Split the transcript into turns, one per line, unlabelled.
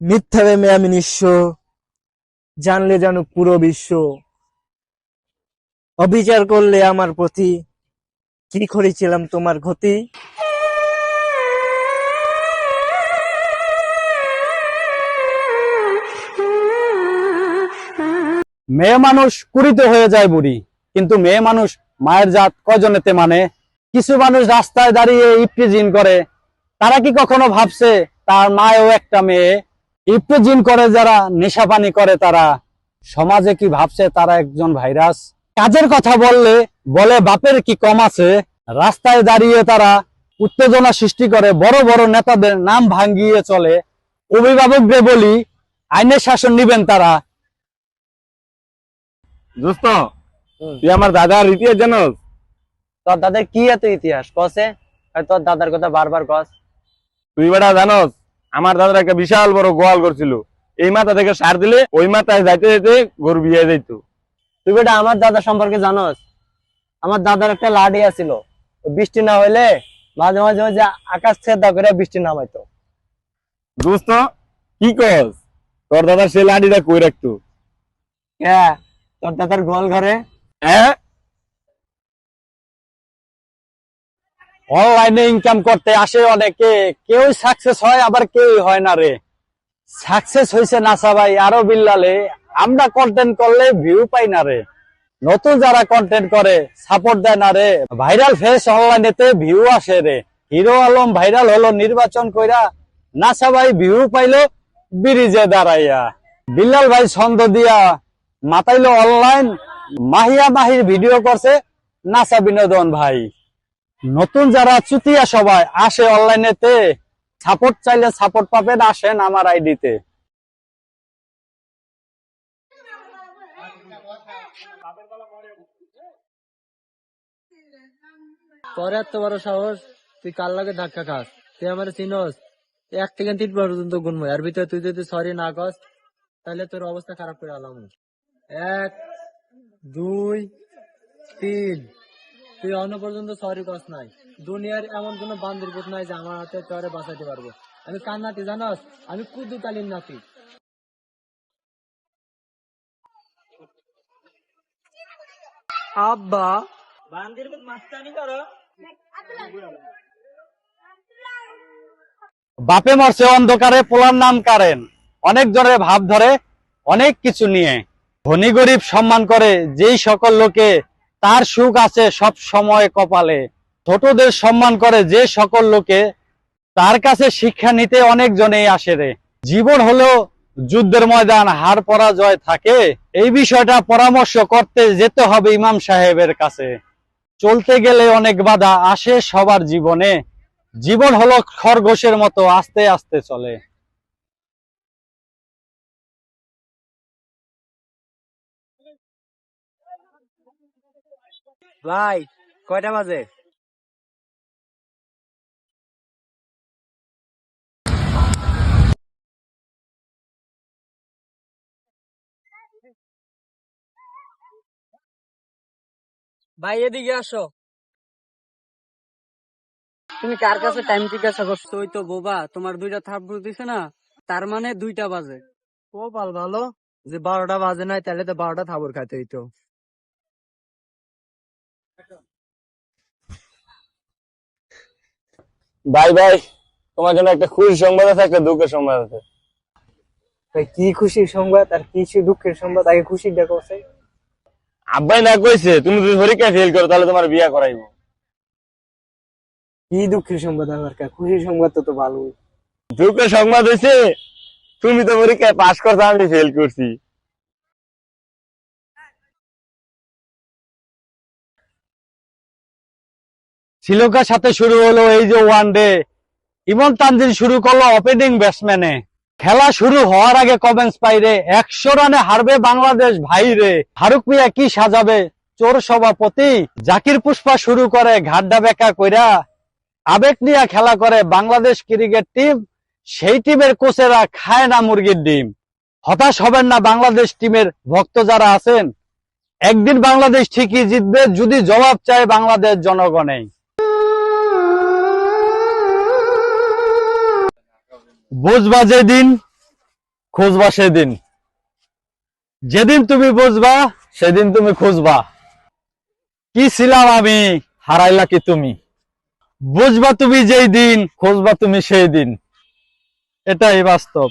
মিথ্যা প্রেমে আমি নিঃস্ব, জানলে জানুক পুরো বিশ্ব। অবিচার করলে আমার প্রতি কি করেছিলাম তোমার ক্ষতি?
মেয়ে মানুষ কুড়িতে হয়ে যায় বুড়ি, কিন্তু মেয়ে মানুষ মায়ের জাত কয়জনেতে মানে? কিছু মানুষ রাস্তায় দাঁড়িয়ে ইফটিজিন করে, তারা কি কখনো ভাবছে তার মায়েও একটা মেয়ে? ইফটিজিন করে যারা নেশা পানি করে তারা সমাজে কি ভাবছে তারা একজন ভাইরাস? কাজের কথা বললে বলে বাপের কি কম আছে? রাস্তায় দাঁড়িয়ে তারা উত্তেজনা সৃষ্টি করে বড় বড় নেতাদের নাম ভাঙ্গিয়ে চলে। অভিভাবকদের বলি আইনের শাসন নিবেন তারা।
দোস্ত তুই আমার দাদার ইতিহাস জানোস?
তোর দাদার কি এত ইতিহাস? কসে? তোর দাদার কথা বারবার কস।
তুই বেটা জানোস? আমার দাদার একটা বিশাল বড় গোয়াল করছিল এই মাথা থেকে সার দিলে ওই মাথায় যাইতে যেতে গরু বিয়ে যাইতো।
তুই বেটা আমার দাদা সম্পর্কে জানোস? আমার দাদার একটা লাডি আছিল। বৃষ্টি না হইলে মাঝে মাঝে মাঝে আকাশ ছেদা করে বৃষ্টি নামাইতো।
দোস্ত কি কস? তোর দাদা সে লাঠিটা কই রাখতো?
হ্যাঁ তোর দাদার গোয়াল ঘরে
হ্যাঁ?
অনলাইনে ইনকাম করতে আসে অনেকে। কেউ সাকসেস হয়, আবার কেউ হয় না রে। সাকসেস হয়েছে নাসা ভাই, আরও বিল্লালে। আমরা কন্টেন্ট করলে ভিউ পাই না রে। নতুন যারা কন্টেন্ট করে সাপোর্ট দেয় না রে। ভাইরাল ফেস অনলাইনেতে ভিউ আসে রে। হিরো আলম ভাইরাল হলো, নির্বাচন কইরা নাসা ভাই ভিউ পাইলো, ব্রিজে দাঁড়াইয়া। বিল্লাল ভাই ছন্দ দিয়া মাতাইলো অনলাইন মাহিয়া মাহির ভিডিও করছে নাসা বিনোদন ভাই। নতুন যারা চুতিয়া সবাই, আসে অনলাইনেতে। সাপোর্ট চাইলে সাপোর্ট পাবেন, আসেন আমার আইডিতে।
তোর এত বড় সাহস, তুই কার লাগে ধাক্কা খাস? তুই আমার চিনস? এক থেকে তিন পর্যন্ত গুনবো এর ভিতরে তুই যদি সরি না কস, তাহলে তোর অবস্থা খারাপ করে আলাম। এক, দুই, তিন। তুই অন্য পর্যন্ত সরি কস নাই। দুনিয়ার এমন কোন বান্ধব নাই যে আমার হাতে তোরে বাঁচাতে পারব। আমি কার নাতি জানস? আমি কুদু কালীন নাতি। আব্বা।
বাপে মরছে অন্ধকারে পোলার নাম কারেন। অনেক জনের ভাব ধরে অনেক কিছু নিয়ে। ধনী গরিব সম্মান করে যেই সকল লোকে তার সুখ আছে সব সময় কপালে। ছোটদের সম্মান করে যে সকল লোকে, তার কাছে শিক্ষা নিতে অনেক জনেই আসে রে। জীবন হলো যুদ্ধের ময়দান হার পরাজয় থাকে। এই বিষয়টা পরামর্শ করতে যেতে হবে ইমাম সাহেবের কাছে। চলতে গেলে অনেক বাধা আসে সবার জীবনে। জীবন হলো খরগোশের মতো আস্তে আস্তে চলে।
ভাই, কয়টা বাজে?
ভাই, এদিকে আসো। তুমি কার কাছে টাইম জিজ্ঞাসা করছ? ওই তো বোবা, তোমার দুইটা থাপ দিছে না, তার মানে দুইটা বাজে। ও পাল ভালো? যে বারোটা বাজে নাই, তাহলে তো বারোটা থাবর খাইতে হইতো।
ভাই ভাই তোমার জন্য একটা খুশি সংবাদ আছে একটা দুঃখের সংবাদ আছে।
ভাই, কি খুশির সংবাদ আর কি দুঃখের সংবাদ? আগে খুশির দেখো
আব্বাই না কইছে তুমি যদি পরীক্ষায় ফেল করো তাহলে তোমার বিয়া করাইবো।
কি দুঃখের সংবাদ আমার কাছে খুশির সংবাদ তো তো ভালোই।
দুঃখের সংবাদ হয়েছে তুমি তো পরীক্ষায় পাশ করছ আমি ফেল করছি।
শ্রীলঙ্কার সাথে শুরু হলো এই যে ওয়ান ডে ইমন তানজিল শুরু করল ওপেনিং ব্যাটসম্যানে খেলা শুরু হওয়ার আগে কমেন্টস পাইরে, একশো রানে হারবে বাংলাদেশ ভাইরে ফারুক মিয়া কি সাজাবে? চোর সভাপতি। জাকির পুষ্পা শুরু করে, ঘাড্ডা বেকা কইরা। আবেগ নিয়ে খেলা করে বাংলাদেশ ক্রিকেট টিম। সেই টিমের কোচেরা খায় না মুরগির ডিম। হতাশ হবেন না বাংলাদেশ টিমের ভক্ত যারা আছেন। একদিন বাংলাদেশ ঠিকই জিতবে, যদি জবাব চায় বাংলাদেশ জনগণে বুঝবা যেদিন, খুঁজবা সেদিন। যেদিন তুমি বুঝবা, সেদিন তুমি খুঁজবা। কি ছিলাম আমি, হারাইলা কি তুমি? বুঝবা তুমি যেই দিন, খুঁজবা তুমি সেই দিন। এটাই বাস্তব।